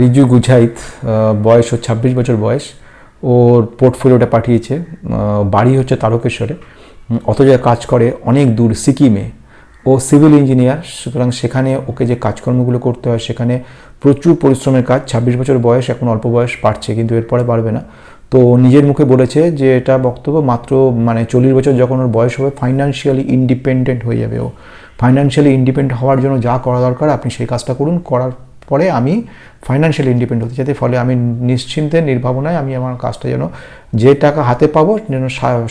রিজু গুঝাইত বয়স ওর ছাব্বিশ বছর বয়স। ওর পোর্টফোলিওটা পাঠিয়েছে বাড়ি হচ্ছে তারকেশ্বরে। অথচ কাজ করে অনেক দূর সিকিমে। ও সিভিল ইঞ্জিনিয়ার, সুতরাং সেখানে ওকে যে কাজকর্মগুলো করতে হয়, সেখানে প্রচুর পরিশ্রমের কাজ। ছাব্বিশ বছর বয়স, এখন অল্প বয়স, পারছে, কিন্তু এরপরে পারবে না। তো নিজের মুখে বলেছে যে, এটা বক্তব্য মাত্র মানে চল্লিশ বছর যখন ওর বয়স হবে ফাইন্যান্সিয়ালি ইন্ডিপেন্ডেন্ট হয়ে যাবে ও। ফাইন্যান্সিয়ালি ইন্ডিপেন্ডেন্ট হওয়ার জন্য যা করা দরকার, আপনি সেই কাজটা করুন। করার পরে আমি ফাইন্যান্সিয়ালি ইন্ডিপেন্ডেন্ট হতে চাই। ফলে আমি নিশ্চিন্তে নির্ভাবনায় আমি আমার কাজটা যেন যে টাকা হাতে পাবো, যেন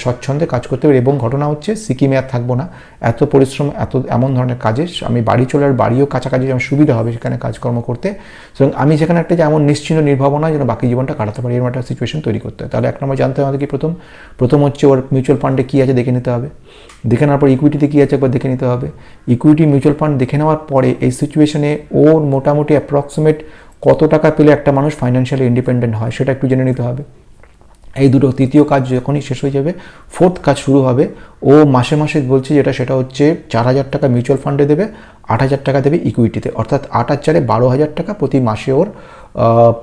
স্বচ্ছন্দে কাজ করতে পারি। এবং ঘটনা হচ্ছে, সিকিমে আর থাকব না। এত পরিশ্রম, এত এমন ধরনের কাজে, আমি বাড়ি চলে আর বাড়িও কাছাকাছি যেমন সুবিধা হবে সেখানে কাজকর্ম করতে, সুতরাং আমি সেখানে একটা যেমন নিশ্চিন্ত নির্ভাবনা যেন বাকি জীবনটা কাটাতে পারি এরকম একটা সিচুয়েশন তৈরি করতে হয়। তাহলে এক নম্বর জানতে হবে আমাদের কি প্রথম? প্রথম হচ্ছে ওর মিউচুয়াল ফান্ডে কী আছে দেখে নিতে হবে। দেখে নেওয়ার পর ইকুইটিতে কী আছে একবার দেখে নিতে হবে। ইকুইটি মিউচুয়াল ফান্ড দেখে নেওয়ার পরে এই সিচুয়েশনে ওর মোটামুটি অ্যাপ্রক্সিমেট কত টাকা পেলে একটা মানুষ ফাইন্যান্সিয়ালি ইন্ডিপেন্ডেন্ট হয়, সেটা একটু জেনে নিতে হবে। এই দুটো তৃতীয় কাজ যখনই শেষ হয়ে যাবে ফোর্থ কাজ শুরু হবে, ও মাসে মাসে বলছে যেটা, সেটা হচ্ছে চার হাজার টাকা মিউচুয়াল ফান্ডে দেবে, আট হাজার টাকা দেবে ইকুইটিতে অর্থাৎ আট আর চারে বারো হাজার টাকা প্রতি মাসে ওর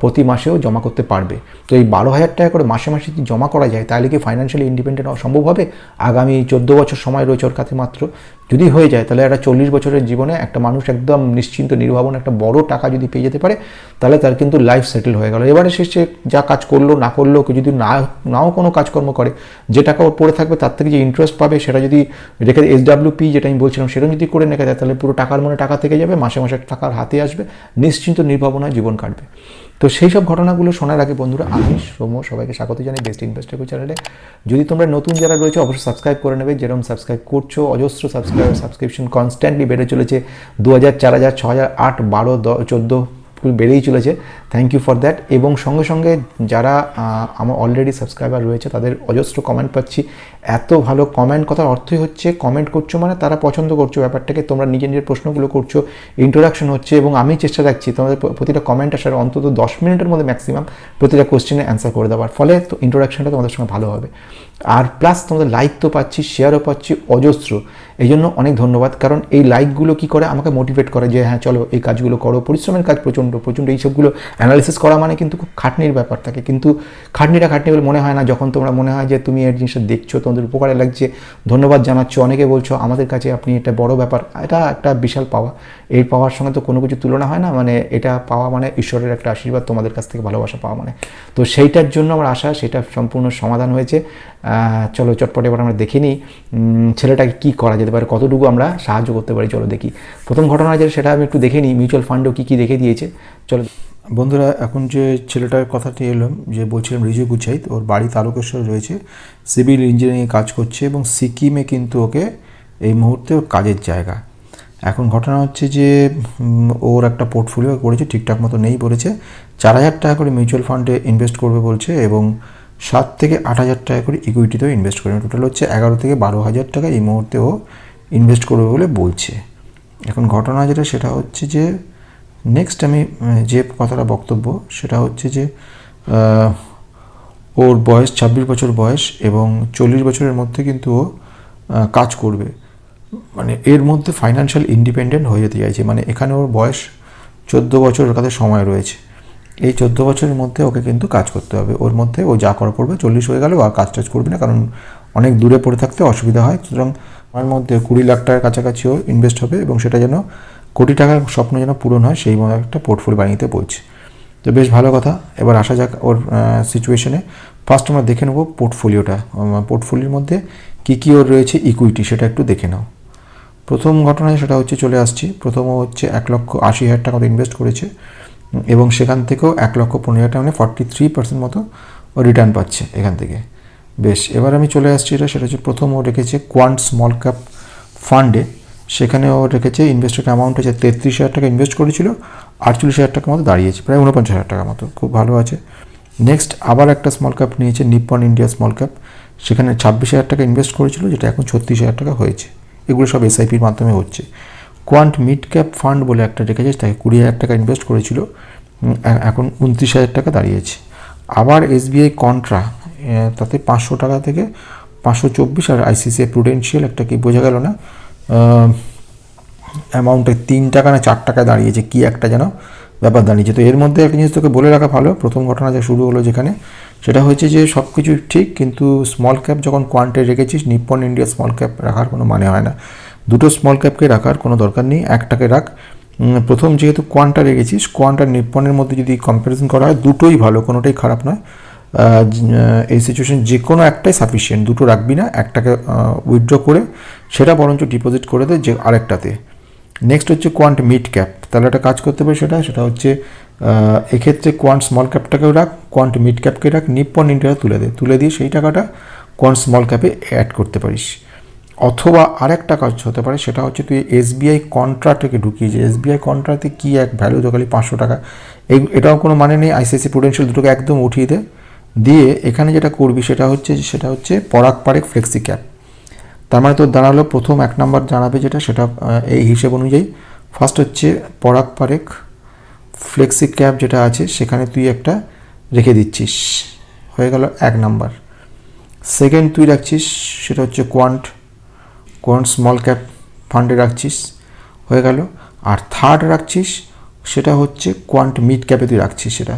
প্রতি মাসেও জমা করতে পারবে। তো এই বারো হাজার টাকা করে মাসে মাসে যদি জমা করা যায়, তাহলে কি ফাইন্যান্সিয়ালি ইন্ডিপেন্ডেন্ট হওয়া সম্ভব হবে? আগামী চোদ্দ বছর সময় রয়েছে ওর কাছে মাত্র। যদি হয়ে যায়, তাহলে একটা চল্লিশ বছরের জীবনে একটা মানুষ একদম নিশ্চিন্ত, নির্ভাবন, একটা বড় টাকা যদি পেয়ে যেতে পারে, তাহলে তার কিন্তু লাইফ সেটেল হয়ে গেল। এবারে শেষে যা কাজ করল, না করল, কেউ যদি না, নাও কোনো কাজকর্ম করে, যে টাকা ওর পড়ে থাকবে, তার থেকে যে ইন্টারেস্ট পাবে, সেটা যদি রেখে এস পি যেটা আমি বলছিলাম, সেটা যদি করে রেখে দেয় তাহলে পুরো টাকার মনে টাকা থেকে যাবে, মাসে মাসে টাকার হাতে আসবে, নিশ্চিন্ত নির্ভাবনায় জীবন কাটবে। তো সেই সব ঘটনাগুলো শোনার আগে বন্ধুরা, আমি সোম সবাইকে স্বাগত জানাই বেস্ট ইনভেস্টার চ্যানেলে যদি তোমরা নতুন যারা রয়েছে, অবশ্যই সাবস্ক্রাইব করে নেবে। যেরকম সাবস্ক্রাইব করছ, অজস্র সাবস্ক্রাইব সাবস্ক্রিপশন কনস্ট্যান্টলি বেড়ে চলেছে। দু হাজার চার হাজার ছ হাজার, আট, বারো দশ চোদ্দ বেড়েই চলেছে। থ্যাংক ইউ ফর দ্যাট এবং সঙ্গে সঙ্গে যারা আমার অলরেডি সাবস্ক্রাইবার রয়েছে, তাদের অজস্র কমেন্ট পাচ্ছি। এত ভালো কমেন্ট কথার অর্থই হচ্ছে কমেন্ট করছ মানে তারা পছন্দ করছ ব্যাপারটাকে, তোমরা নিজের নিজের প্রশ্নগুলো করছ ইন্ট্রোডাকশন হচ্ছে এবং আমি চেষ্টা রাখছি তোমাদের প্রতিটা কমেন্ট আসার অন্তত দশ মিনিটের মধ্যে ম্যাক্সিমাম প্রতিটা কোশ্চেনে অ্যান্সার করে দেওয়ার। ফলে তো ইন্ট্রোডাকশনটা তোমাদের সঙ্গে ভালো হবে। আর প্লাস তোমাদের লাইক তো পাচ্ছি শেয়ারও পাচ্ছি অজস্র। এই জন্য অনেক ধন্যবাদ। কারণ এই লাইকগুলো কি করে? আমাকে মোটিভেট করে যে হ্যাঁ চলো, এই কাজগুলো করো। পরিশ্রমের কাজ প্রচণ্ড প্রচণ্ড। এই সবগুলো অ্যানালিসিস করা মানে কিন্তু খুব খাটনির ব্যাপার থাকে। কিন্তু খাটনিটা খাটনি বলে মনে হয় না। যখন তোমরা মনে হয় যে, তুমি এই জিনিসটা দেখছ, তোমাদের উপকারে লাগছে, ধন্যবাদ জানাচ্ছ। অনেকে বলছো, আমাদের কাছে আপনি এটা বড় ব্যাপার। এটা একটা বিশাল পাওয়া। এই পাওয়ার সঙ্গে তো কোনো কিছু তুলনা হয় না। মানে এটা পাওয়া মানে ঈশ্বরের একটা আশীর্বাদ, তোমাদের কাছ থেকে ভালোবাসা পাওয়া মানে। তো সেইটার জন্য আমার আশা, সেটা সম্পূর্ণ সমাধান হয়েছে। চলো, চটপটে এবার আমরা দেখে নিই। ছেলেটাকে কী করা যেতে পারে, কতটুকু আমরা সাহায্য করতে পারি, চলো দেখি। প্রথম ঘটনা যে, সেটা আমি একটু দেখে নিই মিউচুয়াল ফান্ডও কী কী দেখে দিয়েছে। চলো বন্ধুরা, এখন যে ছেলেটার কথাটি এলাম, যে বলছিলাম রিজু গুছাইত ওর বাড়ি তারকেশ্বর রয়েছে, সিভিল ইঞ্জিনিয়ারিংয়ে কাজ করছে এবং সিকিমে কিন্তু ওকে এই মুহূর্তে কাজের জায়গা। এখন ঘটনা হচ্ছে যে ওর একটা পোর্টফোলিও করেছে, ঠিকঠাক মতো নেই বলেছে, চার হাজার টাকা করে মিউচুয়াল ফান্ডে ইনভেস্ট করবে বলছে এবং সাত থেকে আট হাজার টাকা করে ইকুইটিতেও ইনভেস্ট করবে টোটাল হচ্ছে এগারো থেকে বারো হাজার টাকা এই মুহূর্তে ও ইনভেস্ট করবে বলে বলছে। এখন ঘটনা যেটা, সেটা হচ্ছে যে নেক্সট আমি যে কথাটা বক্তব্য, সেটা হচ্ছে যে ওর বয়স ছাব্বিশ বছর বয়স এবং চল্লিশ বছরের মধ্যে কিন্তু ও কাজ করবে। মানে এর মধ্যে ফাইন্যান্সিয়াল ইন্ডিপেন্ডেন্ট হয়ে যেতে চাইছে। মানে এখানে ওর বয়স চোদ্দ বছর কাছে সময় রয়েছে। এই চোদ্দ বছরের মধ্যে ওকে কিন্তু কাজ করতে হবে। ওর মধ্যে ও যা করা পড়বে চল্লিশ হয়ে গেলেও আর কাজ টাজ করবে না, কারণ অনেক দূরে পড়ে থাকতে অসুবিধা হয়। সুতরাং আমার মধ্যে কুড়ি লাখ টাকার কাছাকাছিও ইনভেস্ট হবে এবং সেটা যেন কোটি টাকার স্বপ্ন যেন পূরণ হয়, সেই মতো একটা পোর্টফোলিও বানিয়ে বলছে। তো বেশ ভালো কথা। এবার আসা যাক ওর সিচুয়েশনে ফার্স্ট আমরা দেখে নেব পোর্টফোলিওটা পোর্টফোলিওর মধ্যে কী কী ওর রয়েছে ইকুইটি সেটা একটু দেখে নাও। প্রথম ঘটনায় সেটা হচ্ছে চলে আসছি। প্রথম হচ্ছে এক লক্ষ আশি হাজার টাকা ইনভেস্ট করেছে। এবং সেখান থেকেও এক লক্ষ পনেরো হাজার টাকা মানে ফর্টি থ্রি পার্সেন্ট মতো ও রিটার্ন পাচ্ছে এখান থেকে। বেশ, এবার আমি চলে আসছি এটা, সেটা হচ্ছে প্রথম ও রেখেছে কোয়ান্ট স্মল ক্যাপ ফান্ডে সেখানে ও রেখেছে ইনভেস্টেড অ্যামাউন্ট হচ্ছে তেত্রিশ হাজার টাকা ইনভেস্ট করেছিল, আটচল্লিশ হাজার টাকা মতো দাঁড়িয়েছে, প্রায় উনপঞ্চাশ হাজার টাকা মতো, খুব ভালো আছে। নেক্সট আবার একটা স্মল ক্যাপ নিয়েছে নিপ্পন ইন্ডিয়া স্মল ক্যাপ সেখানে ছাব্বিশ হাজার টাকা ইনভেস্ট করেছিল, যেটা এখন ছত্রিশ হাজার টাকা হয়েছে। এগুলো সব এসআইপির মাধ্যমে হচ্ছে। কোয়ান্ট মিড ক্যাপ ফান্ড বলে একটা রেখেছে, তাকে কুড়ি হাজার টাকা ইনভেস্ট করেছিল এখন উনত্রিশ হাজার টাকা দাঁড়িয়েছে। আবার এসবিআই কন্ট্রা তাতে পাঁচশো টাকা থেকে পাঁচশো চব্বিশ আর আইসিসিআই প্রুডেন্সিয়াল একটা কি বোঝা গেল না অ্যামাউন্টে তিন টাকা না চার টাকায় দাঁড়িয়েছে, কি একটা যেন ব্যাপার দাঁড়িয়েছে। তো এর মধ্যে একটা জিনিস তোকে বলে রাখা ভালো, প্রথম ঘটনা যা শুরু হলো যেখানে, সেটা হয়েছে যে সব কিছু ঠিক, কিন্তু স্মল ক্যাপ যখন কোয়ান্টে রেখেছিস নিপ্পন ইন্ডিয়া স্মল ক্যাপ রাখার কোনো মানে হয় না। দুটো স্মল ক্যাপকে রাখার কোনো দরকার নেই, একটাকে রাখ। প্রথম যেহেতু কোয়ান্টা রেখেছিস কোয়ান্টার নিপ্পনের মধ্যে যদি কম্প্যারিজন করা হয়, দুটোই ভালো, কোনোটাই খারাপ নয়। এই সিচুয়েশন যে কোনো একটাই সাফিসিয়েন্ট দুটো রাখবি না, একটাকে উইথড্র করে সেটা বরঞ্চ ডিপোজিট করে দে যে আরেকটাতে। নেক্সট হচ্ছে কোয়ান্ট মিড ক্যাপ তাহলে একটা কাজ করতে পারে সেটা সেটা হচ্ছে এক্ষেত্রে কোয়ান্ট স্মল ক্যাপটাকেও রাখ কোয়ান্ট মিড ক্যাপকে রাখ, নিপ্পন ইন্ডিয়া তুলে দে। তুলে দিয়ে সেই টাকাটা কোয়ান্ট স্মল ক্যাপে অ্যাড করতে পারিস। অথবা আরেকটা কাজ হতে পারে, সেটা হচ্ছে তুই এসবিআই কন্ট্রাক্টকে ঢুকিয়েছিস এসবিআই কন্ট্রাক্টে কি এক ভ্যালু তো খালি পাঁচশো টাকা, এই এটাও কোনো মানে নেই আইসিআইসি প্রুডেন্সিয়াল দুটোকে একদম উঠিয়ে দে। দিয়ে এখানে যেটা করবি সেটা হচ্ছে সেটা হচ্ছে পরাগ পারেক ফ্লেক্সি ক্যাপ তার মানে তোর দাঁড়াল প্রথম এক নম্বর জানাবে যেটা, সেটা এই হিসেব অনুযায়ী। ফার্স্ট হচ্ছে পরাগ পারেক ফ্লেক্সি ক্যাপ যেটা আছে, সেখানে তুই একটা রেখে দিচ্ছিস। হয়ে গেল এক নাম্বার সেকেন্ড তুই রাখছিস, সেটা হচ্ছে কোয়ান্ট কোয়ান্ট স্মল ক্যাপ ফান্ডে রাখছিস? হয়ে গেল। আর থার্ড রাখছিস, সেটা হচ্ছে কোয়ান্ট মিড ক্যাপে তুই রাখছিস সেটা।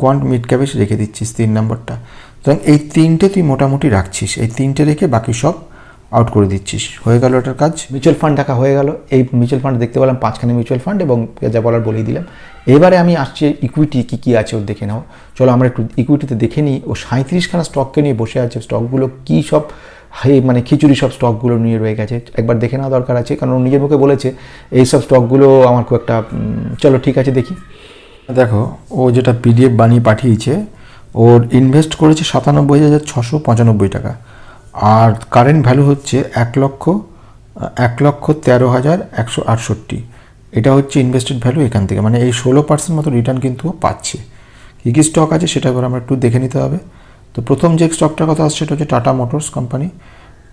কোয়ান্ট মিড ক্যাপে রেখে দিচ্ছিস তিন নম্বরটা। সুতরাং এই তিনটে তুই মোটামুটি রাখছিস। এই তিনটে রেখে বাকি সব আউট করে দিচ্ছিস। হয়ে গেল এটার কাজ। মিউচুয়াল ফান্ড টাকা হয়ে গেল। এই মিউচুয়াল ফান্ড দেখতে পেলাম পাঁচখানে মিউচুয়াল ফান্ড এবং যা বলার বলেই দিলাম। এবারে আমি আসছি ইকুইটি কী কী আছে ওর দেখে নাও। চলো আমরা একটু ইকুইটিতে দেখে নিই। ও সাঁত্রিশখানা স্টককে নিয়ে বসে আছে। স্টকগুলো কী সব হে মানে খিচুড়ি সব স্টকগুলো নিয়ে রয়ে গেছে। একবার দেখে নেওয়া দরকার আছে, কারণ ও নিজের মুখে বলেছে, এই সব স্টকগুলো আমার খুব একটা চলো ঠিক আছে, দেখি। দেখো, ও যেটা পিডিএফ বানিয়ে পাঠিয়েছে, ওর ইনভেস্ট করেছে সাতানব্বই হাজার ছশো পঁচানব্বই টাকা। আর কারেন্ট ভ্যালু হচ্ছে এক লক্ষ এক লক্ষ তেরো হাজার একশো আটষট্টি। এটা হচ্ছে ইনভেস্টেড ভ্যালু এখান থেকে মানে এই ষোলো পার্সেন্ট মতো রিটার্ন কিন্তু পাচ্ছে। কী কী স্টক আছে সেটা এবার আমরা একটু দেখে নিতে হবে। তো প্রথম যে স্টকটার কথা আসছে সেটা হচ্ছে টাটা মোটরস কোম্পানি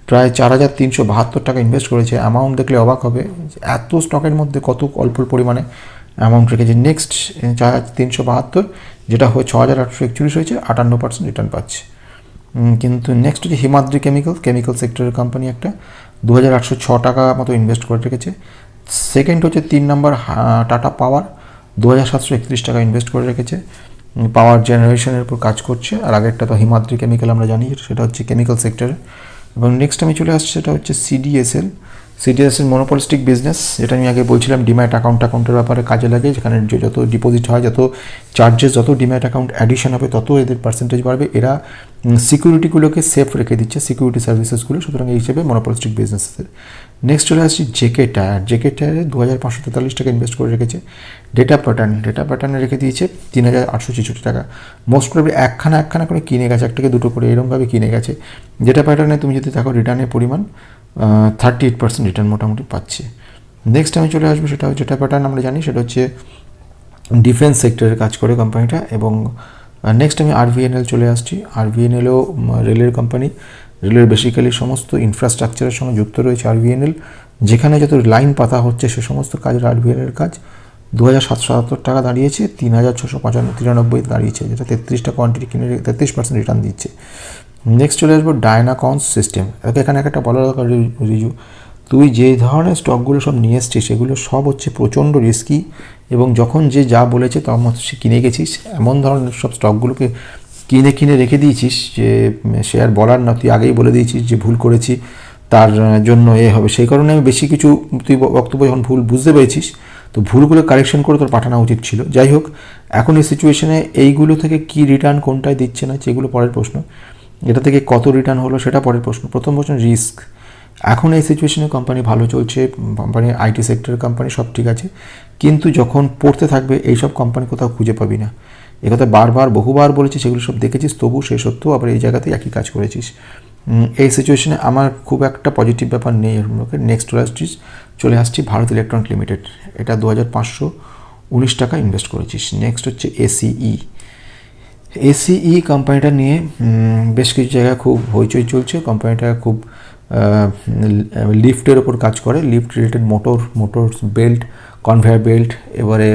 প্রায় চার হাজার তিনশো বাহাত্তর টাকা ইনভেস্ট করেছে। অ্যামাউন্ট দেখলে অবাক হবে এত স্টকের মধ্যে কত অল্প পরিমাণে অ্যামাউন্ট রেখেছে। নেক্সট চার হাজার তিনশো বাহাত্তর, যেটা হয়ে ছ হাজার আটশো একচল্লিশ হয়েছে, আটান্ন পার্সেন্ট রিটার্ন পাচ্ছে। কিন্তু নেক্সট হচ্ছে হিমাদ্রি কেমিক্যাল কেমিক্যাল সেক্টরের কোম্পানি একটা। দু হাজার আটশো ছ টাকা মতো ইনভেস্ট করে রেখেছে। সেকেন্ড হচ্ছে তিন নম্বর টাটা পাওয়ার দু হাজার সাতশো একত্রিশ টাকা ইনভেস্ট করে রেখেছে। পাওয়ার জেনারেশনের উপর কাজ করছে। আর আগেরটা তো হিমাদ্রি কেমিক্যাল আমরা জানি, সেটা হচ্ছে কেমিক্যাল সেক্টরে এবং নেক্সট আমি চলে আসছি, সেটা হচ্ছে সিডিএসএল সিডিএসএল মনোপলিস্টিক বিজনেস যেটা আমি আগে বলছিলাম ডিম্যাট অ্যাকাউন্ট অ্যাকাউন্টের ব্যাপারে কাজে লাগে, যেখানে যে যত ডিপোজিট হয়, যত চার্জেস যত ডিম্যাট অ্যাকাউন্ট অ্যাডিশন হবে, তত এদের পার্সেন্টেজ বাড়বে। এরা সিকিউরিটিগুলোকে সেফ রেখে দিচ্ছে সিকিউরিটি সার্ভিসেসগুলো সুতরাং এই হিসেবে মনোপলিস্টিক বিজনেসের নেক্সট চলে আসছি জেকে টায়ার জেকে টায়ারে দু হাজার পাঁচশো তেতাল্লিশ টাকা ইনভেস্ট করে রেখেছে। ডেটা প্যাটার্ন ডেটা প্যাটার্নে রেখে দিয়েছে তিন হাজার আটশো ছেষট্টি টাকা। মোস্ট প্রবলি একখানা একখানা করে কিনে গেছে, একটাকে দুটো করে এরকমভাবে কিনে গেছে। ডেটা প্যাটার্নে তুমি যদি দেখো রিটার্নের পরিমাণ থার্টি এইট পার্সেন্ট রিটার্ন মোটামুটি পাচ্ছে। নেক্সট আমি চলে আসব, সেটা হচ্ছে যেটা প্যাটার্ন আমরা জানি, সেটা হচ্ছে ডিফেন্স সেক্টরের কাজ করে কোম্পানিটা এবং নেক্সট আমি আরভিএনএল চলে আসছি। আরভিএনএলও রেলের কোম্পানি রেলের বেসিক্যালি সমস্ত ইনফ্রাস্ট্রাকচারের সঙ্গে যুক্ত রয়েছে আরভিএনএল যেখানে যত লাইন পাতা হচ্ছে সে সমস্ত কাজের আরভিএনএল কাজ। দু হাজার সাতাত্তর টাকা দাঁড়িয়েছে, তিন হাজার ছশো পঁচান্ন তিরানব্বই দাঁড়িয়েছে, যেটা তেত্রিশটা কোয়ান্টিটি কিনে তেত্রিশ পার্সেন্ট রিটার্ন দিচ্ছে। নেক্সট চলে আসব ডায়নাকনস সিস্টেম এখানে একটা বলা দরকার রিজু। তুই যে ধরনের স্টকগুলো সব নিয়ে এসছিস, সেগুলো সব হচ্ছে প্রচণ্ড রিস্কি এবং যখন যে যা বলেছে মতো সে কিনে গেছিস। এমন ধরনের সব স্টকগুলোকে কিনে কিনে রেখে দিয়েছিস যে, সে আর বলার না, তুই আগেই বলে দিয়েছিস যে ভুল করেছি, তার জন্য এ হবে। সেই কারণে আমি বেশি কিছু তুই বক্তব্য যখন ভুল বুঝতে পেরেছিস, তো ভুলগুলো কারেকশন করে তোর পাঠানো উচিত ছিল। যাই হোক, এখন এই সিচুয়েশনে এইগুলো থেকে কি রিটার্ন কোনটায় দিচ্ছে না, সেগুলো পরের প্রশ্ন। এটা থেকে কত রিটার্ন হলো, সেটা পরের প্রশ্ন। প্রথম প্রশ্ন রিস্ক এখন এই সিচুয়েশনে কোম্পানি ভালো চলছে কোম্পানি আইটি সেক্টরের কোম্পানি সব ঠিক আছে, কিন্তু যখন পড়তে থাকবে, এইসব কোম্পানি কোথাও খুঁজে পাবি না। একথা বারবার, বহুবার বলেছি, সেগুলো সব দেখেছিস তবু সে সত্ত্বেও আবার এই জায়গাতে একই কাজ করেছিস। এই সিচুয়েশনে আমার খুব একটা পজিটিভ ব্যাপার নেই এর মধ্যে নেক্সট চলে আসছিস, চলে আসছি ভারত ইলেকট্রনিক লিমিটেড এটা দু হাজার পাঁচশো উনিশ টাকা ইনভেস্ট করেছিস। নেক্সট হচ্ছে এসিই এসিই কোম্পানিটা নিয়ে বেশ কিছু জায়গায় খুব হইচই চলছে। কোম্পানিটা খুব লিফটের ওপর কাজ করে। Lift related motor motor belt conveyor belt এবারে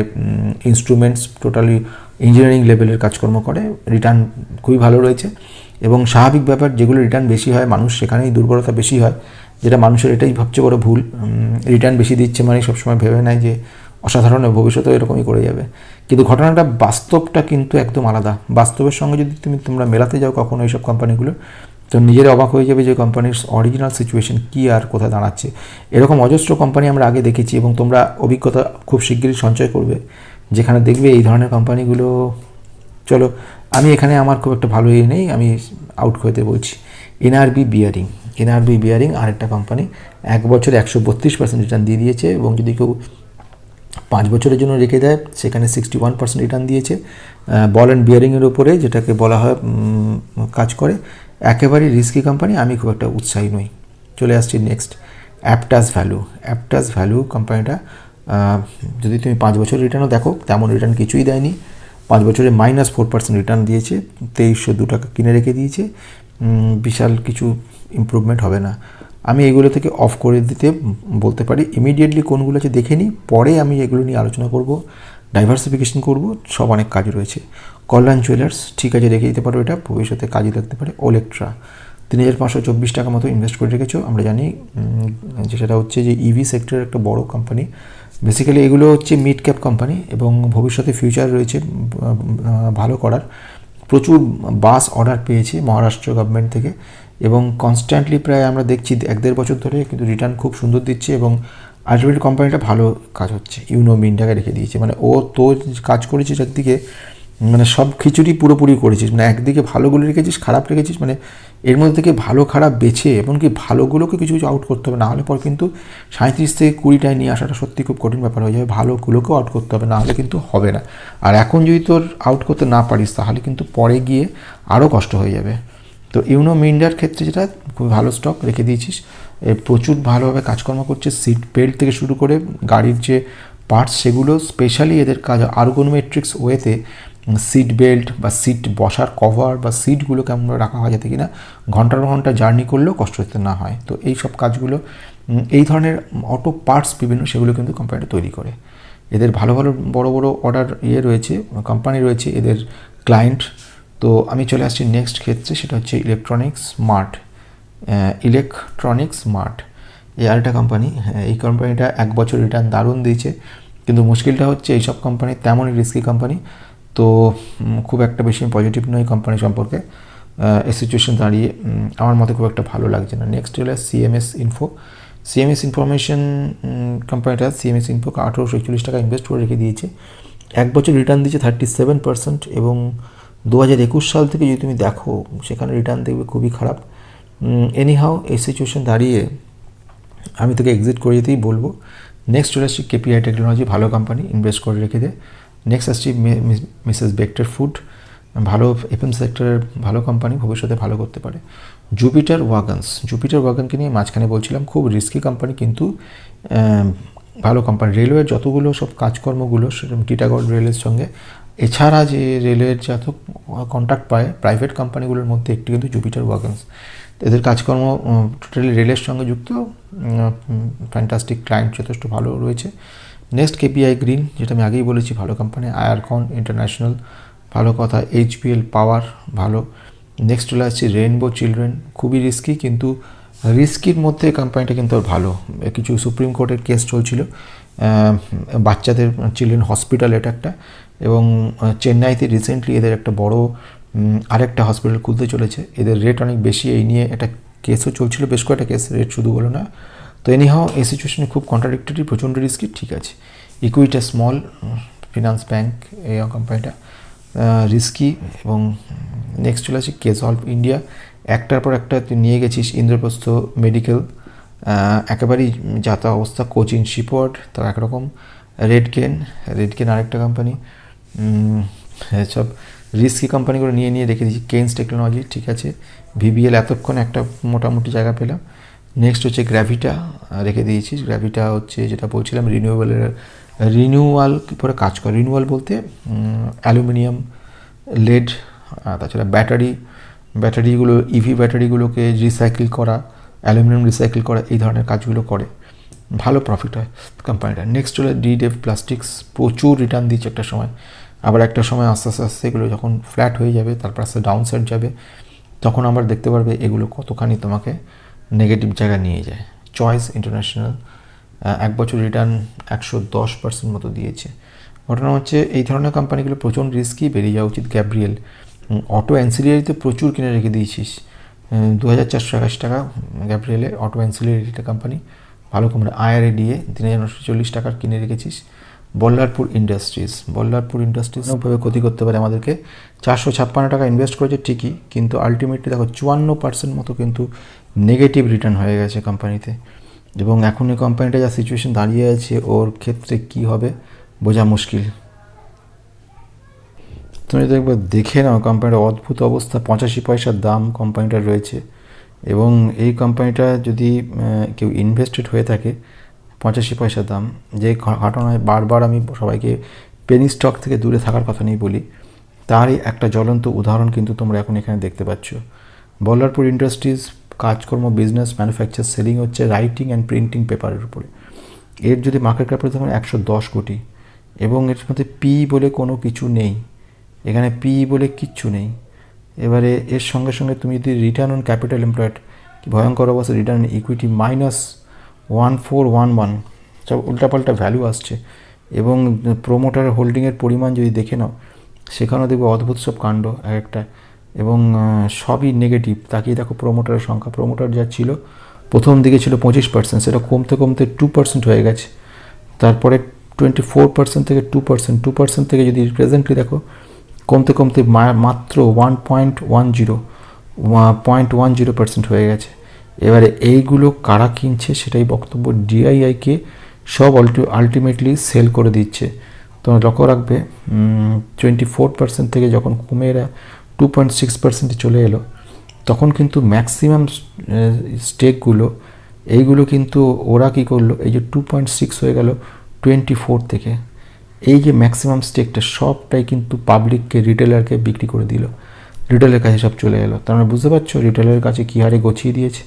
ইনস্ট্রুমেন্টস টোটালি ইঞ্জিনিয়ারিং লেভেলের কাজকর্ম করে রিটার্ন খুবই ভালো রয়েছে। এবং স্বাভাবিক ব্যাপার, যেগুলো রিটার্ন বেশি হয়, মানুষ সেখানেই দুর্বলতা বেশি হয়, যেটা মানুষের এটাই ভাবছে বড় ভুল। রিটার্ন বেশি দিচ্ছে মানে সবসময় ভেবে নেয় যে, অসাধারণ ভবিষ্যতেও এরকমই করে যাবে। কিন্তু ঘটনাটা বাস্তবটা কিন্তু একদম আলাদা। বাস্তবের সঙ্গে যদি তুমি তোমরা মেলাতে যাও কখনো এইসব কোম্পানিগুলো তো নিজের অবাক হয়ে যাবে যে কোম্পানির অরিজিনাল সিচুয়েশন কী আর কোথায় দাঁড়াচ্ছে। এরকম অজস্র কোম্পানি আমরা আগে দেখেছি এবং তোমরা অভিজ্ঞতা খুব শিগগিরই সঞ্চয় করবে। যেখানে দেখবে এই ধরনের কোম্পানিগুলো, চলো, আমি এখানে আমার খুব একটা ভালো ইয়ে নেই, আমি আউট করতে বলছি। এনআরবি বিয়ারিং এনআরবি বিয়ারিং আরেকটা কোম্পানি, এক বছর একশো বত্রিশ পার্সেন্ট রিটার্ন দিয়ে দিয়েছে এবং যদি কেউ পাঁচ বছরের জন্য রেখে দেয়, সেখানে সিক্সটি ওয়ান পার্সেন্ট রিটার্ন দিয়েছে বল অ্যান্ড বিয়ারিংয়ের ওপরে যেটাকে বলা হয় কাজ করে একেবারেই রিস্কি কোম্পানি, আমি খুব একটা উৎসাহী নই। চলে আসছি next Aptus value Aptus value কোম্পানিটা যদি তুমি পাঁচ বছর রিটার্নও দেখো, তেমন রিটার্ন কিছুই দেয়নি। পাঁচ বছরে মাইনাস ফোর পার্সেন্ট রিটার্ন দিয়েছে, তেইশশো দু টাকা কিনে রেখে দিয়েছে। বিশাল কিছু ইমপ্রুভমেন্ট হবে না। আমি এগুলো থেকে অফ করে দিতে বলতে পারি ইমিডিয়েটলি কোনগুলো আছে দেখে নিই পরে আমি এগুলো নিয়ে আলোচনা করব ডাইভার্সিফিকেশন করব, সব অনেক কাজ রয়েছে। কল্যাণ জুয়েলার্স ঠিক আছে, রেখে দিতে পারো এটা, ভবিষ্যতে কাজে লাগতে পারে। ওলেকট্রা তিন হাজার পাঁচশো চব্বিশ টাকা মতো ইনভেস্ট করে রেখেছো। আমরা জানি যে সেটা হচ্ছে যে ইভি সেক্টরের একটা বড় কোম্পানি বেসিক্যালি এগুলো হচ্ছে মিড ক্যাপ কোম্পানি এবং ভবিষ্যতে ফিউচার রয়েছে ভালো করার। প্রচুর বাস অর্ডার পেয়েছে মহারাষ্ট্র গভর্নমেন্ট থেকে এবং কনস্ট্যান্টলি প্রায় আমরা দেখছি এক দেড় বছর ধরে কিন্তু রিটার্ন খুব সুন্দর দিচ্ছে এবং আলটিমেট কোম্পানিটা ভালো কাজ হচ্ছে। ইউনো মিনটাকে রেখে দিয়েছে। মানে ও তো কাজ করেছিস একদিকে মানে সব খিচুড়ি পুরোপুরি করেছিস মানে একদিকে ভালোগুলো রেখেছিস, খারাপ রেখেছিস মানে এর মধ্যে থেকে ভালো, খারাপ বেছে এমনকি ভালোগুলোকে কিছু কিছু আউট করতে হবে। না হলে পর কিন্তু সাঁত্রিশ থেকে কুড়িটায় নিয়ে আসাটা সত্যি খুব কঠিন ব্যাপার হয়ে যাবে। ভালোগুলোকেও আউট করতে হবে, না হলে কিন্তু হবে না। আর এখন যদি তোর আউট করতে না পারিস, তাহলে কিন্তু পরে গিয়ে আরও কষ্ট হয়ে যাবে। তো ইউনো মিন্ডার ক্ষেত্রে যেটা, খুব ভালো স্টক রেখে দিয়েছিস। প্রচুর ভালোভাবে কাজকর্ম করছে। সিট বেল্ট থেকে শুরু করে গাড়ির যে পার্টস সেগুলো স্পেশালি এদের কাজ আর্গোনোমেট্রিক্স ওয়েতে সিট বেল্ট বা সিট বসার কভার বা সিটগুলো কেমন রাখা হয় যাতে কিনা ঘণ্টার ঘণ্টা জার্নি করলেও কষ্ট হতে না হয়। তো এই সব কাজগুলো এই ধরনের অটো পার্টস বিভিন্ন সেগুলো কিন্তু কোম্পানিটা তৈরি করে। এদের ভালো ভালো বড় বড় অর্ডার ইয়ে রয়েছে কোম্পানি রয়েছে এদের ক্লায়েন্ট তো আমি চলে আসছি নেক্সট ক্ষেত্রে সেটা হচ্ছে ইলেকট্রনিক্স স্মার্ট ইলেকট্রনিক্স স্মার্ট এই আরেকটা কোম্পানি হ্যাঁ, এই কোম্পানিটা এক বছর রিটার্ন দারুণ দিয়েছে। কিন্তু মুশকিলটা হচ্ছে এইসব কোম্পানি তেমনই রিস্কি কোম্পানি তো খুব একটা বেশি পজিটিভ নয় কোম্পানি সম্পর্কে। এই সিচুয়েশন দাঁড়িয়ে আমার মতে খুব একটা ভালো লাগছে না। নেক্সট হলো সিএমএস ইনফো সিএমএস ইনফরমেশন কোম্পানিটা সিএমএস ইনফোকে আঠেরোশো একচল্লিশ টাকা ইনভেস্ট করে রেখে দিয়েছে। এক বছর রিটার্ন দিয়েছে থার্টি সেভেন পার্সেন্ট এবং দু হাজার একুশ সাল থেকে যদি তুমি দেখো, সেখানে রিটার্ন দেখবে খুবই খারাপ। এনিহাও এই সিচুয়েশন দাঁড়িয়ে আমি তোকে এক্সিট করে যেতেই বলব। নেক্সট চলে আসছি কেপিআই টেকনোলজি ভালো কোম্পানি ইনভেস্ট করে রেখে দে। নেক্সট আসছি মিসেস বেক্টর ফুড ভালো এফএম সেক্টরের ভালো কোম্পানি ভবিষ্যতে ভালো করতে পারে। জুপিটার ওয়াগানস জুপিটার ওয়াগানকে নিয়ে মাঝখানে বলছিলাম, খুব রিস্কি কোম্পানি কিন্তু ভালো কোম্পানি রেলওয়ের যতগুলো সব কাজকর্মগুলো, সেরকম টিটাগড় রেলের সঙ্গে, এছাড়া যে রেলের যত কন্ট্রাক্ট পায় প্রাইভেট কোম্পানিগুলোর মধ্যে একটি কিন্তু জুপিটার ওয়াগানস এদের কাজকর্ম টোটালি রেলের সঙ্গে যুক্ত ফ্যান্টাস্টিক ক্লায়েন্ট যথেষ্ট ভালো রয়েছে। নেক্সট কেপিআই গ্রিন যেটা আমি আগেই বলেছি, ভালো কোম্পানি আয়ারকন ইন্টারন্যাশনাল ভালো কথা এইচপিএল পাওয়ার ভালো। নেক্সট চলে আসছে রেইনবো চিলড্রেন খুবই রিস্কি কিন্তু রিস্কির মধ্যে কোম্পানিটা কিন্তু ভালো। কিছু সুপ্রিম কোর্টের কেস চলছিল। বাচ্চাদের চিলড্রেন হসপিটাল এটা একটা এবং চেন্নাইতে রিসেন্টলি এদের একটা বড় আরেকটা হসপিটাল খুলতে চলেছে। এদের রেট অনেক বেশি, এই নিয়ে একটা কেসও চলছিল, বেশ কয়েকটা কেস রেট শুধু বলো না। তো এনি এনিহাও এই সিচুয়েশনে খুব কন্ট্রাডিক্টরি প্রচণ্ড রিস্কি ঠিক আছে। ইকুইটা স্মল ফিনান্স ব্যাংক এই কোম্পানিটা রিস্কি এবং নেক্সট চলে আসছে কেস অল্প ইন্ডিয়া একটার পর একটা তুই নিয়ে গেছিস ইন্দ্রপ্রস্থ মেডিকেল একেবারেই যাতা অবস্থা কোচিং শিপওয়ার্ড তার একরকম। রেড কেন রেড কেন আরেকটা কোম্পানি সব রিস্কি কোম্পানিগুলো নিয়ে নিয়ে রেখে দিয়েছি। কেন্স টেকনোলজি ঠিক আছে। ভিবিএল এতক্ষণ একটা মোটামুটি জায়গা পেলাম। নেক্সট হচ্ছে গ্র্যাভিটা রেখে দিয়েছি। গ্র্যাভিটা হচ্ছে যেটা বলছিলাম রিনিউয়েবলের রিনিউয়াল পরে কাজ করে? রিনিউয়াল বলতে অ্যালুমিনিয়াম লেড তাছাড়া ব্যাটারি ব্যাটারিগুলো ইভি ব্যাটারিগুলোকে রিসাইকেল করা অ্যালুমিনিয়াম রিসাইকেল করা, এই ধরনের কাজগুলো করে। ভালো প্রফিট হয় কোম্পানিটা নেক্সট হলো ডি ডেভ প্লাস্টিক্স প্রচুর রিটার্ন দিচ্ছে একটা সময়। আবার একটা সময় আস্তে আস্তে আস্তে এগুলো যখন ফ্ল্যাট হয়ে যাবে, তারপর আস্তে ডাউন সাইড যাবে, তখন আবার দেখতে পারবে এগুলো কতখানি তোমাকে নেগেটিভ জায়গা নিয়ে যায়। চয়েস ইন্টারন্যাশনাল এক বছর রিটার্ন একশো দশ পার্সেন্ট মতো দিয়েছে। ঘটনা হচ্ছে, এই ধরনের কোম্পানিগুলো প্রচণ্ড রিস্কি বেরিয়ে যাওয়া উচিত। গ্যাব্রিয়েল অটো অ্যান্সিলিয়ারিতে প্রচুর কিনে রেখে দিয়েছিস। দু হাজার চারশো একাশি টাকা গ্যাব্রিয়েলে অটো অ্যান্সিলিয়ারিটা কোম্পানি ভালো কোম্পানি আইআরএ দিয়ে তিন হাজার নশো চল্লিশ টাকার কিনে রেখেছিস। বল্লারপুর ইন্ডাস্ট্রিজ বল্লারপুর ইন্ডাস্ট্রিজ অনেকভাবে ক্ষতি করতে পারে আমাদেরকে। চারশো ছাপ্পান্ন টাকা ইনভেস্ট করেছে ঠিকই, কিন্তু আলটিমেটলি দেখো, চুয়ান্ন পার্সেন্ট মতো কিন্তু নেগেটিভ রিটার্ন হয়ে গেছে কোম্পানিতে এবং এখন এই কোম্পানিটা যা সিচুয়েশন দাঁড়িয়ে আছে, ওর ক্ষেত্রে কি হবে বোঝা মুশকিল। তুমি যদি একবার দেখে নাও কোম্পানিটার অদ্ভুত অবস্থা, পঁচাশি পয়সার দাম কোম্পানিটা রয়েছে। এবং এই কোম্পানিটা যদি কেউ ইনভেস্টেড হয়ে থাকে, পঁচাশি পয়সা দাম, যে ঘটনায় বারবার আমি সবাইকে পেনি স্টক থেকে দূরে থাকার কথা নিয়ে বলি, তারই একটা জ্বলন্ত উদাহরণ কিন্তু তোমরা এখন এখানে দেখতে পাচ্ছ। বল্লারপুর ইন্ডাস্ট্রিজ কাজকর্ম বিজনেস ম্যানুফ্যাকচার সেলিং হচ্ছে রাইটিং অ্যান্ড প্রিন্টিং পেপারের উপরে। এর যদি মার্কেট ক্যাপিটাল তখন একশো দশ কোটি। এবং এর মধ্যে পি বলে কোনো কিছু নেই। এখানে পি বলে কিচ্ছু নেই। এবারে এর সঙ্গে সঙ্গে তুমি যদি রিটার্ন অন ক্যাপিটাল এমপ্লয়েড ভয়ঙ্কর অবস্থা return equity minus one four one one সব উল্টাপাল্টা ভ্যালু আসছে। এবং প্রোমোটার হোল্ডিংয়ের পরিমাণ যদি দেখে নাও, সেখানেও দেখবে অদ্ভুত সব কাণ্ড। এক একটা এবং সবই নেগেটিভ তাকিয়ে দেখো প্রোমোটারের সংখ্যা। প্রোমোটার যা ছিল, প্রথম দিকে ছিল পঁচিশ পার্সেন্ট সেটা কমতে কমতে টু পার্সেন্ট হয়ে গেছে। তারপরে টোয়েন্টি ফোর পার্সেন্ট থেকে টু পার্সেন্ট টু পার্সেন্ট থেকে যদি প্রেজেন্টলি দেখো, কমতে কমতে মাত্র one point one zero point one zero percent হয়ে গেছে। এবারে এইগুলো কারা কিনছে সেটাই বক্তব্য ডিআইআইকে সব আলটিমেটলি সেল করে দিচ্ছে। তোমরা লক্ষ্য রাখবে টোয়েন্টি ফোর পার্সেন্ট থেকে যখন কমে এরা টু পয়েন্ট সিক্স পার্সেন্টে চলে এলো। তখন কিন্তু ম্যাক্সিমাম স্টেকগুলো এইগুলো কিন্তু ওরা কী করল, এই যে টু পয়েন্ট সিক্স হয়ে গেল টোয়েন্টি ফোর থেকে। এই যে ম্যাক্সিমাম স্টেকটা সবটাই কিন্তু পাবলিককে রিটেলারকে বিক্রি করে দিল। রিটেলের কাছে সব চলে এলো। তার মানে বুঝতে পারছ রিটেলের কাছে কী হারে গছিয়ে দিয়েছে।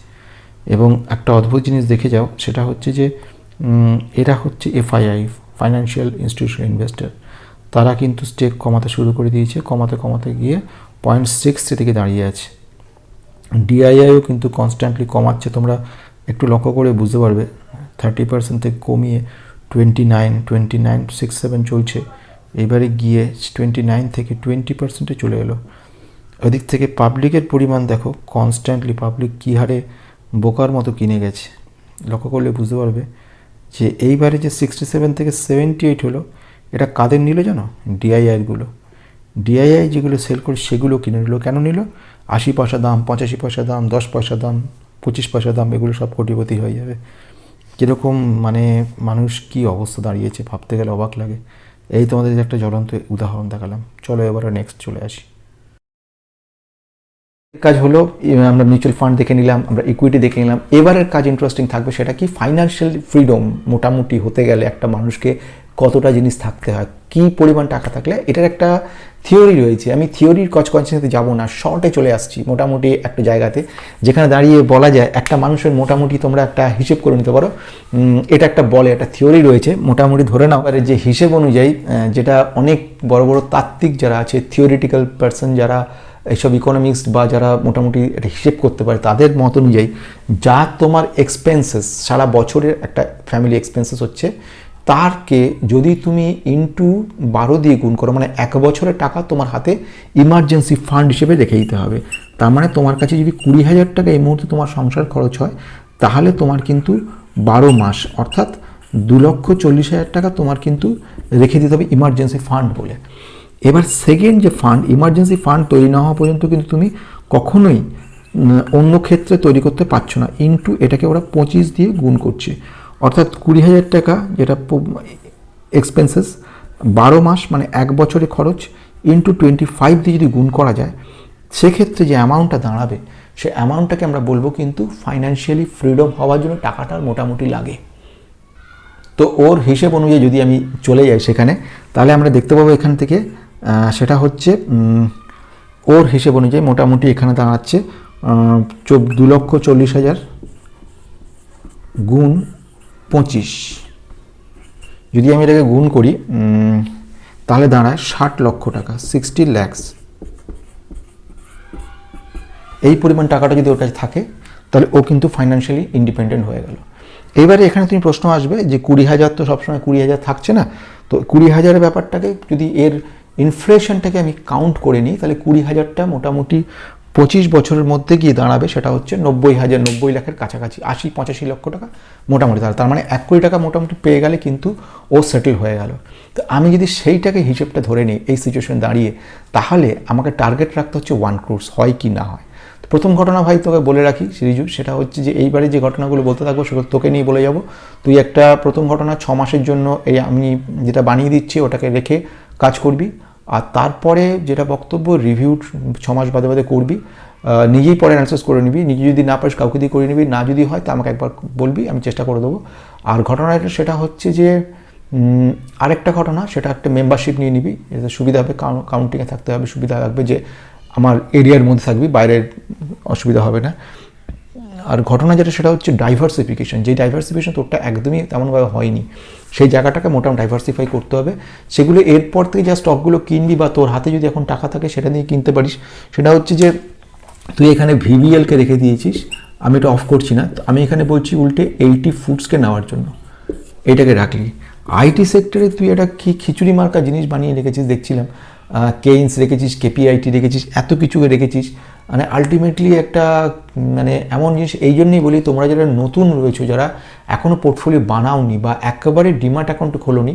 এবং একটা অদ্ভুত জিনিস দেখে যাও, সেটা হচ্ছে যে এরা হচ্ছে এফআইআই ফাইন্যান্সিয়াল ইনস্টিটিউশন ইনভেস্টর তারা কিন্তু স্টেক কমাতে শুরু করে দিয়েছে। কমাতে কমাতে গিয়ে পয়েন্ট সিক্স থেকে দাঁড়িয়ে আছে। ডিআইআইও কিন্তু কনস্ট্যান্টলি কমাচ্ছে, তোমরা একটু লক্ষ্য করে বুঝতে পারবে। থার্টি পার্সেন্ট থেকে কমিয়ে twenty nine twenty nine six seven চলছে। এবারে গিয়ে টোয়েন্টি নাইন থেকে টোয়েন্টি পার্সেন্টে চলে এলো। ওদিক থেকে পাবলিকের পরিমাণ দেখো কনস্ট্যান্টলি পাবলিক কী হারে বোকার মতো কিনে গেছে। লক্ষ্য করলে বুঝতে পারবে যে এইবারে যে সিক্সটি সেভেন থেকে সেভেন্টি এইট হলো, এটা কাদের নিল জানো? ডিআইআইগুলো ডিআইআই যেগুলো সেল করে সেগুলো কিনে নিল। কেন নিল? আশি পয়সা দাম, পঁচাশি পয়সা দাম, দশ পয়সা দাম, পঁচিশ পয়সা দাম, এগুলো সব কোটিপতি হয়ে যাবে। কীরকম মানে মানুষ কি অবস্থা দাঁড়িয়েছে, ভাবতে গেলে অবাক লাগে। এই তোমাদের একটা জ্বলন্ত উদাহরণ দেখালাম। চলো এবারে নেক্সট চলে আসি। কাজ হলো আমরা মিউচুয়াল ফান্ড দেখে নিলাম, আমরা ইকুইটি দেখে নিলাম। এবারের কাজ ইন্টারেস্টিং থাকবে সেটা কি? ফাইন্যান্সিয়াল ফ্রিডম মোটামুটি হতে গেলে একটা মানুষকে কতটা জিনিস থাকতে হয়, কি পরিমাণ টাকা থাকলে, এটার একটা থিওরি রয়েছে। আমি থিওরির কচকনসেন্সে যাব না, শর্টে চলে আসছি মোটামুটি একটা জায়গাতে। যেখানে দাঁড়িয়ে বলা যায়, একটা মানুষের মোটামুটি তোমরা একটা হিসেব করে নিতে পারো। এটা একটা বলে, একটা থিওরি রয়েছে। মোটামুটি ধরে নাও, এবারে যে হিসেব অনুযায়ী যেটা অনেক বড় বড় তাত্ত্বিক যারা আছে থিওরিটিক্যাল পার্সন যারা এইসব ইকোনমিক্স বা যারা মোটামুটি এটা হিসেব করতে পারে, তাদের মত অনুযায়ী যা তোমার এক্সপেন্সেস সারা বছরের একটা ফ্যামিলি এক্সপেন্সেস হচ্ছে তারকে যদি তুমি ইনটু বারো দিয়ে গুণ করো মানে এক বছরের টাকা তোমার হাতে ইমার্জেন্সি ফান্ড হিসেবে রেখে দিতে হবে। তার মানে তোমার কাছে যদি কুড়ি হাজার টাকা এই মুহূর্তে তোমার সংসার খরচ হয়, তাহলে তোমার কিন্তু বারো মাস, অর্থাৎ দু লক্ষ চল্লিশ হাজার টাকা তোমার কিন্তু রেখে দিতে হবে ইমার্জেন্সি ফান্ড বলে। এবার সেকেন্ড যে ফান্ড ইমার্জেন্সি ফান্ড তৈরি না হওয়া পর্যন্ত কিন্তু তুমি কখনোই অন্য ক্ষেত্রে তৈরি করতে পারছ না। ইনটু এটাকে ওরা পঁচিশ দিয়ে গুণ করছে। অর্থাৎ কুড়ি হাজার টাকা, যেটা এক্সপেন্সেস বারো মাস মানে এক বছরে খরচ ইনটু টোয়েন্টি ফাইভ দিয়ে যদি গুণ করা যায়, সেক্ষেত্রে যে অ্যামাউন্টটা দাঁড়াবে, সে অ্যামাউন্টটাকে আমরা বলব কিন্তু ফাইন্যান্সিয়ালি ফ্রিডম হওয়ার জন্য টাকাটার মোটামুটি লাগে। তো ওর হিসেব অনুযায়ী যদি আমি চলে যাই সেখানে, তাহলে আমরা দেখতে পাবো এখান থেকে সেটা হচ্ছে ওর হিসেব অনুযায়ী মোটামুটি এখানে দাঁড়াচ্ছে দু লক্ষ চল্লিশ হাজার গুণ পঁচিশ। যদি আমি এটাকে গুণ করি তাহলে দাঁড়ায় ষাট লক্ষ টাকা সিক্সটি ল্যাক্স এই পরিমাণ টাকাটা যদি ওর কাছে থাকে, তাহলে ও কিন্তু ফাইন্যান্সিয়ালি ইন্ডিপেন্ডেন্ট হয়ে গেল। এবারে এখানে তুমি প্রশ্ন আসবে যে কুড়ি হাজার তো সবসময় কুড়ি হাজার থাকছে না, তো কুড়ি হাজারের ব্যাপারটাকে যদি এর ইনফ্লেশনটাকে আমি কাউন্ট করে নিই, তাহলে কুড়ি হাজারটা মোটামুটি পঁচিশ বছরের মধ্যে গিয়ে দাঁড়াবে সেটা হচ্ছে নব্বই হাজার নব্বই লাখের কাছাকাছি, আশি, পঁচাশি লক্ষ টাকা মোটামুটি। তার তার মানে এক কোটি টাকা মোটামুটি পেয়ে গেলে কিন্তু ও সেটেল হয়ে গেল। তো আমি যদি সেইটাকে হিসেবটা ধরে নিই, এই সিচুয়েশন দাঁড়িয়ে, তাহলে আমাকে টার্গেট রাখতে হচ্ছে ওয়ান ক্রোর্স হয় কি না হয়? প্রথম ঘটনা ভাই তোকে বলে রাখি সিরিজু সেটা হচ্ছে যে এইবারে যে ঘটনাগুলো বলতে থাকব, সেগুলো তোকে নিয়ে বলে যাব। তুই একটা প্রথম ঘটনা, ছ মাসের জন্য এই আমি যেটা বানিয়ে দিচ্ছি, ওটাকে রেখে কাজ করবি। আর তারপরে যেটা বক্তব্য রিভিউ ছ মাস বাদে বাদে করবি নিজেই পরে অ্যানালাইসিস করে নিবি, নিজে যদি না পারিস কাউকে দিয়ে করে নিবি, না যদি হয় তা আমাকে একবার বলবি, আমি চেষ্টা করে দেবো। আর ঘটনাটা সেটা হচ্ছে যে আরেকটা ঘটনা, সেটা একটা মেম্বারশিপ নিয়ে নিবি, এতে সুবিধা হবে কাউন্টিংয়ে থাকতে হবে, সুবিধা থাকবে যে আমার এরিয়ার মধ্যে থাকবি, বাইরের অসুবিধা হবে না। আর ঘটনা যেটা সেটা হচ্ছে ডাইভার্সিফিকেশন যে ডাইভার্সিফিকেশন তোরটা একদমই তেমনভাবে হয়নি। সেই জায়গাটাকে মোটামুটি ডাইভার্সিফাই করতে হবে। সেগুলো এরপর থেকে যা স্টকগুলো কিনবি বা তোর হাতে যদি এখন টাকা থাকে সেটা নিয়ে কিনতে পারিস। সেটা হচ্ছে যে তুই এখানে ভিভিএলকে রেখে দিয়েছিস। আমি এটা অফ করছি না। আমি এখানে বলছি উল্টে এইটি ফুডসকে নেওয়ার জন্য। এটাকে রাখলি। আইটি সেক্টরে তুই একটা কি খিচুড়ি মার্কা জিনিস বানিয়ে রেখেছিস, দেখছিলাম। কেইন্স রেখেছিস কেপিআইটি রেখেছিস, এত কিছু রেখেছিস। মানে আলটিমেটলি একটা মানে এমন জিনিস, এই জন্যই বলি তোমরা যারা নতুন রয়েছো, যারা এখনও পোর্টফোলিও বানাওনি বা একেবারে ডিমার্ট অ্যাকাউন্ট খোলোনি,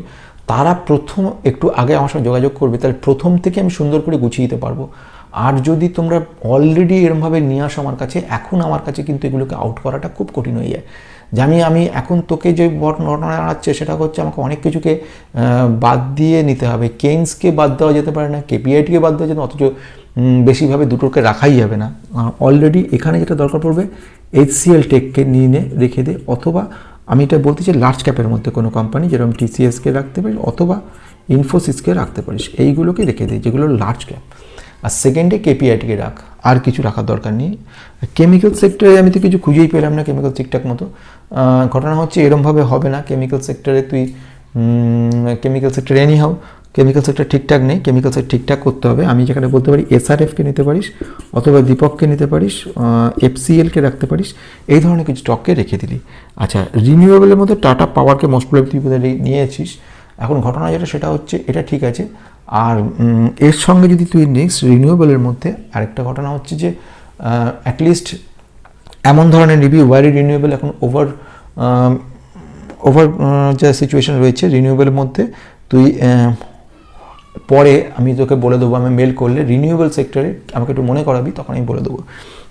তারা প্রথম একটু আগে আমার সঙ্গে যোগাযোগ করবে, তাহলে প্রথম থেকে আমি সুন্দর করে গুছিয়ে দিতে পারব। আর যদি তোমরা অলরেডি এরমভাবে নিয়ে আসো আমার কাছে, এখন আমার কাছে কিন্তু এগুলোকে আউট করাটা খুব কঠিন হয়ে যায়। যে আমি আমি এখন তোকে যে ঘটনা জানাচ্ছে, সেটা হচ্ছে আমাকে অনেক কিছুকে বাদ দিয়ে নিতে হবে। কেইন্সকে বাদ দেওয়া যেতে পারে না, কেপিআইটিকে বাদ দেওয়া যেতে অথচ বেশিভাবে দুটোকে রাখাই যাবে না। অলরেডি এখানে যেটা দরকার পড়বে এইচসিএল টেককে নিয়ে রেখে দে, অথবা আমি এটা বলতে চাই লার্জ ক্যাপের মধ্যে কোনো কোম্পানি যেরকম টিসিএসকে রাখতে পারিস, অথবা ইনফোসিসকে রাখতে পারিস, এইগুলোকে রেখে দে, যেগুলো লার্জ ক্যাপ আর সেকেন্ডে কেপিআইটিকে রাখ। আর কিছু রাখার দরকার নেই। কেমিক্যাল সেক্টরে আমি তো কিছু খুঁজেই পেলাম না কেমিক্যাল ঠিকঠাক মতো। ঘটনা হচ্ছে এরমভাবে হবে না। কেমিক্যাল সেক্টরে তুই কেমিক্যাল সেক্টরে এনি হাও কেমিক্যাল সেক্টর ঠিকঠাক নেই। কেমিক্যাল সেক্টর ঠিকঠাক করতে হবে। আমি যেখানে বলতে পারি এসআরএফকে নিতে পারিস অথবা দীপককে নিতে পারিস এফসিএলকে রাখতে পারিস। এই ধরনের কিছু স্টককে রেখে দিলি। আচ্ছা রিনিউয়েবলের মধ্যে টাটা পাওয়ারকে মোস্ট প্রবলি তুই নিয়েছিস। এখন ঘটনা যেটা, সেটা হচ্ছে এটা ঠিক আছে। আর এর সঙ্গে যদি তুই নেক্সট রিনিউয়েবলের মধ্যে আরেকটা ঘটনা হচ্ছে যে অ্যাটলিস্ট এমন ধরনের নিবি ওয়ারি রিনিউয়েবল এখন ওভার ওভার যা সিচুয়েশন রয়েছে রিনিউয়েবলের মধ্যে, তুই পরে আমি তোকে বলে দেবো, আমি মেল করলে রিনিউয়েবল সেক্টরে আমাকে একটু মনে করাবি, তখন আমি বলে দেবো।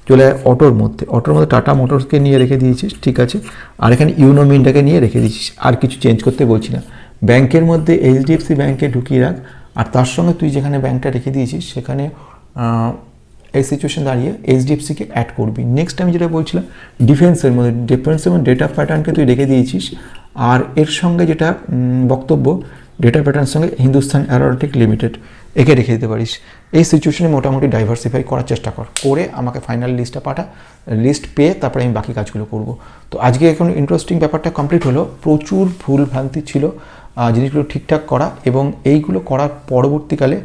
চলে অটোর মধ্যে। অটোর মধ্যে টাটা মোটরসকে নিয়ে রেখে দিয়েছিস, ঠিক আছে? আর এখানে ইউনো মিনটাকে নিয়ে রেখে দিয়েছিস, আর কিছু চেঞ্জ করতে বলছি না। ব্যাংকের মধ্যে এইচডিএফসি ব্যাংকে ঢুকিয়ে রাখ আর তার সঙ্গে তুই যেখানে ব্যাংকটা রেখে দিয়েছিস, সেখানে এই সিচুয়েশন দাঁড়িয়ে এইচডিএফসিকে অ্যাড করবি। নেক্সট আমি যেটা বলছিলাম ডিফেন্সের মধ্যে ডিফেন্স এবং ডেটা প্যাটার্নকে তুই রেখে দিয়েছিস, আর এর সঙ্গে যেটা বক্তব্য ডেটা প্যাটার্নের সঙ্গে হিন্দুস্তান অ্যারোটিক লিমিটেড একে রেখে দিতে পারিস। এই সিচুয়েশনে মোটামুটি ডাইভার্সিফাই করার চেষ্টা কর। করে আমাকে ফাইনাল লিস্টটা পাঠা লিস্ট পেয়ে তারপরে আমি বাকি কাজগুলো করব। তো আজকে এখন ইন্টারেস্টিং ব্যাপারটা কমপ্লিট হলো। প্রচুর ভুল ভ্রান্তি ছিল জিনিসগুলো ঠিকঠাক করা এবং এইগুলো করার পরবর্তীকালে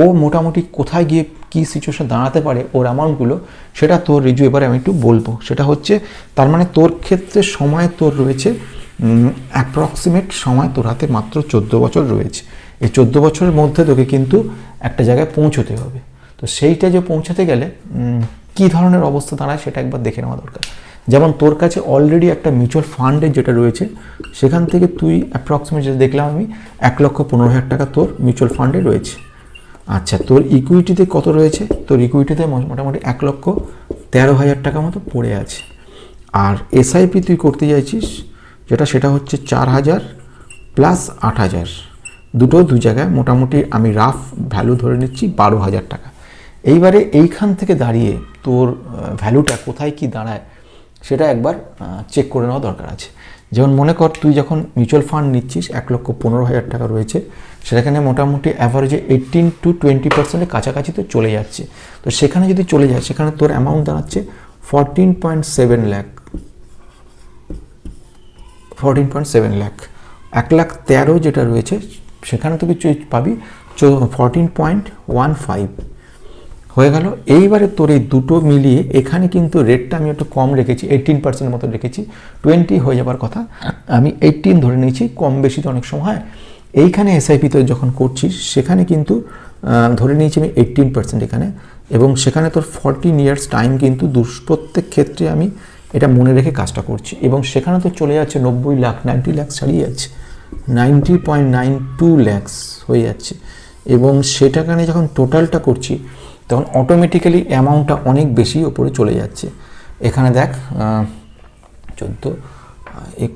ও মোটামুটি কোথায় গিয়ে কী সিচুয়েশন দাঁড়াতে পারে ওর অ্যামাউন্টগুলো সেটা তোর রিজু এবারে আমি একটু বলব। সেটা হচ্ছে, তার মানে তোর ক্ষেত্রে সময় তোর রয়েছে অ্যাপ্রক্সিমেট সময় তোর হাতে মাত্র চোদ্দ বছর রয়েছে। এই চোদ্দ বছরের মধ্যে তোকে কিন্তু একটা জায়গায় পৌঁছতে হবে। তো সেইটা যে পৌঁছাতে গেলে কী ধরনের অবস্থা দাঁড়ায় সেটা একবার দেখে নেওয়া দরকার। যেমন তোর কাছে অলরেডি একটা মিউচুয়াল ফান্ডের যেটা রয়েছে, সেখান থেকে তুই অ্যাপ্রক্সিমেট যেটা দেখলাম আমি, এক লক্ষ পনেরো হাজার টাকা তোর মিউচুয়াল ফান্ডে রয়েছে। আচ্ছা তোর ইকুইটিতে কত রয়েছে? তোর ইকুইটিতে মোটামুটি এক লক্ষ তেরো হাজার টাকা মতো পড়ে আছে। আর এসআইপি তুই করতে চাইছিস, যেটা সেটা হচ্ছে চার হাজার প্লাস আট হাজার। দুটো দু জায়গায় মোটামুটি আমি রাফ ভ্যালু ধরে নিচ্ছি বারো হাজার টাকা। এইবারে এইখান থেকে দাঁড়িয়ে তোর ভ্যালুটা কোথায় কি দাঁড়ায় সেটা একবার চেক করে নেওয়া দরকার আছে। যেমন মনে কর তুই যখন মিউচুয়াল ফান্ড নিচ্ছিস, এক লক্ষ পনেরো হাজার টাকা রয়েছে, সেখানে মোটামুটি অ্যাভারেজে এইটিন টু টোয়েন্টি পার্সেন্টের কাছাকাছি তো চলে যাচ্ছে। তো সেখানে যদি চলে যায়, সেখানে তোর অ্যামাউন্ট দাঁড়াচ্ছে fourteen point seven lakh fourteen point seven lakh এক লাখ তেরো যেটা রয়েছে সেখানে চে- পাবি। ফোরটিন পয়েন্ট ওয়ান ফাইভ হয়ে গেল। এইবারে তোর এই দুটো মিলিয়ে এখানে কিন্তু রেটটা আমি একটু কম রেখেছি এইটিন পার্সেন্টের মতো রেখেছি। টোয়েন্টি হয়ে যাবার কথা। আমি এইটিন ধরে নিয়েছি, কম বেশি তো অনেক সময়। হয় এইখানে এসআইপি তো যখন করছিস, সেখানে কিন্তু ধরে নিয়েছি আমি এইটিন পার্সেন্ট এখানে। এবং সেখানে তোর ফর্টিন ইয়ার্স টাইম কিন্তু প্রত্যেক ক্ষেত্রে আমি এটা মনে রেখে কাজটা করছি। এবং সেখানে তো চলে যাচ্ছে নব্বই লাখ নাইনটি লাখ ছাড়িয়ে যাচ্ছে। Ninety point nine two lakhs হয়ে যাচ্ছে এবং সেটাখানে যখন টোটালটা করছি তখন অটোমেটিক্যালি অ্যামাউন্টটা অনেক বেশি ওপরে চলে যাচ্ছে এখানে দেখ চোদ্দ এক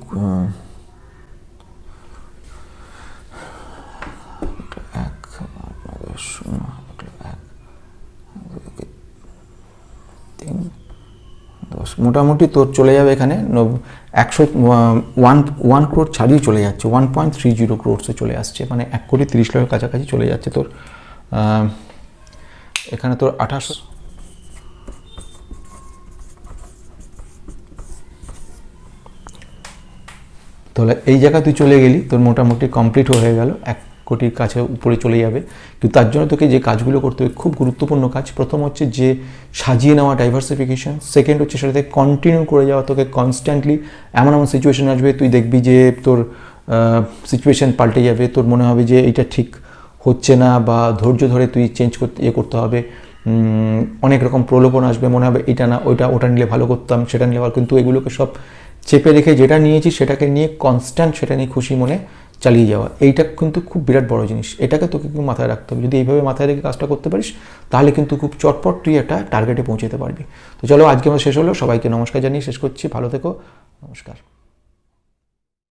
শূন্য এক তিন দশ মোটামুটি তোর চলে যাবে এখানে একশো ওয়ান ওয়ান ক্রোড ছাড়িয়ে চলে যাচ্ছে ওয়ান পয়েন্ট থ্রি জিরো ক্রোডসে চলে আসছে মানে এক কোটি তিরিশ লাখের কাছাকাছি চলে যাচ্ছে তোর এখানে তোর আঠাশ তাহলে এই জায়গায় তুই চলে গেলি, তোর মোটামুটি কমপ্লিট হয়ে গেল, এক কোটির কাছে উপরে চলে যাবে। কিন্তু তার জন্য তোকে যে কাজগুলো করতে হবে, খুব গুরুত্বপূর্ণ কাজ। প্রথম হচ্ছে যে সাজিয়ে নেওয়া ডাইভার্সিফিকেশন সেকেন্ড হচ্ছে সেটাতে কন্টিনিউ করে যাওয়া। তোকে কনস্ট্যান্টলি এমন এমন সিচুয়েশন আসবে, তুই দেখবি যে তোর সিচুয়েশন পাল্টে যাবে। তোর মনে হবে যে এটা ঠিক হচ্ছে না বা ধৈর্য ধরে তুই চেঞ্জ করতে ইয়ে করতে হবে। অনেক রকম প্রলোভন আসবে। মনে হবে এটা না, ওইটা, ওটা নিলে ভালো করতাম, সেটা নিলে ভালো। কিন্তু এগুলোকে সব চেপে রেখে যেটা নিয়েছি সেটাকে নিয়ে কনস্ট্যান্ট সেটা নিয়ে খুশি মনে চালিয়ে যাওয়া। এইটা কিন্তু খুব বিরাট বড় জিনিস। এটাকে তোকে কিন্তু মাথায় রাখতে হবে। যদি এইভাবে মাথায় রেখে কাজটা করতে পারিস, তাহলে কিন্তু খুব চটপট তুই একটা টার্গেটে পৌঁছাতে পারবি। তো চলো, আজকে আমার শেষ হলো। সবাইকে নমস্কার জানিয়ে শেষ করছি। ভালো থেকো। নমস্কার।